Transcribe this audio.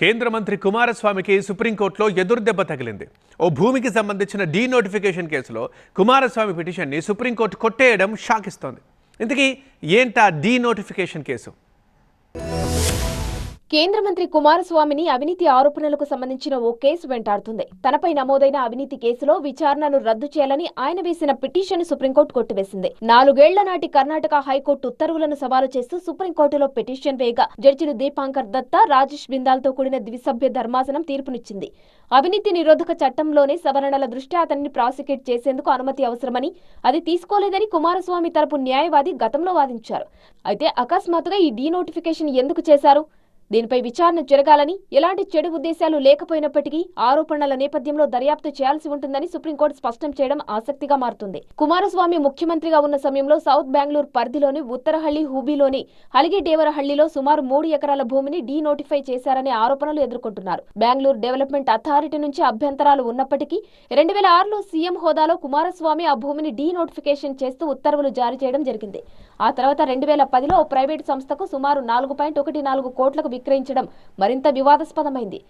కేంద్ర మంత్రి కుమారస్వామికి సుప్రీంకోర్టులో ఎదురుదెబ్బ తగిలింది. ఓ భూమికి సంబంధించిన డీ నోటిఫికేషన్ కేసులో కుమారస్వామి పిటిషన్ని సుప్రీంకోర్టు కొట్టేయడం షాకిస్తోంది. ఇంతకీ ఏంటా డీ నోటిఫికేషన్ కేసు? కేంద్ర మంత్రి కుమారస్వామిని అవినీతి ఆరోపణలకు సంబంధించిన ఓ కేసు వెంటాడుతుంది. తనపై నమోదైన అవినీతి కేసులో విచారణను రద్దు చేయాలని ఆయన వేసిన పిటిషన్ సుప్రీంకోర్టు కొట్టివేసింది. నాలుగేళ్ళ నాటి కర్ణాటక హైకోర్టు ఉత్తర్వులను సవాలు చేస్తూ సుప్రీంకోర్టులో పిటిషన్ వేయగా జడ్జిలు దీపాంకర్ దత్తా రాజేష్ బిందాల్తో కూడిన ద్విసభ్య ధర్మాసనం తీర్పునిచ్చింది. అవినీతి నిరోధక చట్టంలోనే సవరణల దృష్ట్యా అతన్ని ప్రాసిక్యూట్ చేసేందుకు అనుమతి అవసరమని అది తీసుకోలేదని కుమారస్వామి తరపు న్యాయవాది గతంలో వాదించారు. అయితే అకస్మాత్తుగా ఈ డీ నోటిఫికేషన్ ఎందుకు చేశారు? దీనిపై విచారణ జరగాలని ఎలాంటి చెడు ఉద్దేశాలు లేకపోయినప్పటికీ ఆరోపణల నేపథ్యంలో దర్యాప్తు చేయాల్సి ఉంటుందని సుప్రీంకోర్టు స్పష్టం చేయడం ఆసక్తిగా మారుతుంది. కుమారస్వామి ముఖ్యమంత్రిగా ఉన్న సమయంలో సౌత్ బెంగళూరు పరిధిలోని ఉత్తరహళ్ళి హూబీలోని హలిగిడేవరహళ్ళిలో సుమారు మూడు ఎకరాల భూమిని డీ నోటిఫై చేశారనే ఆరోపణలు ఎదుర్కొంటున్నారు. బెంగళూరు డెవలప్మెంట్ అథారిటీ నుంచి అభ్యంతరాలు ఉన్నప్పటికీ రెండు వేల ఆరులో సీఎం హోదాలో కుమారస్వామి ఆ భూమిని డీ నోటిఫికేషన్ చేస్తూ ఉత్తర్వులు జారీ చేయడం జరిగింది. ఆ తర్వాత రెండు వేల పదిలో ప్రైవేటు సంస్థకు సుమారు నాలుగు పాయింట్ ఒకటి నాలుగు కోట్లకు విక్రయించడం మరింత వివాదాస్పదమైంది.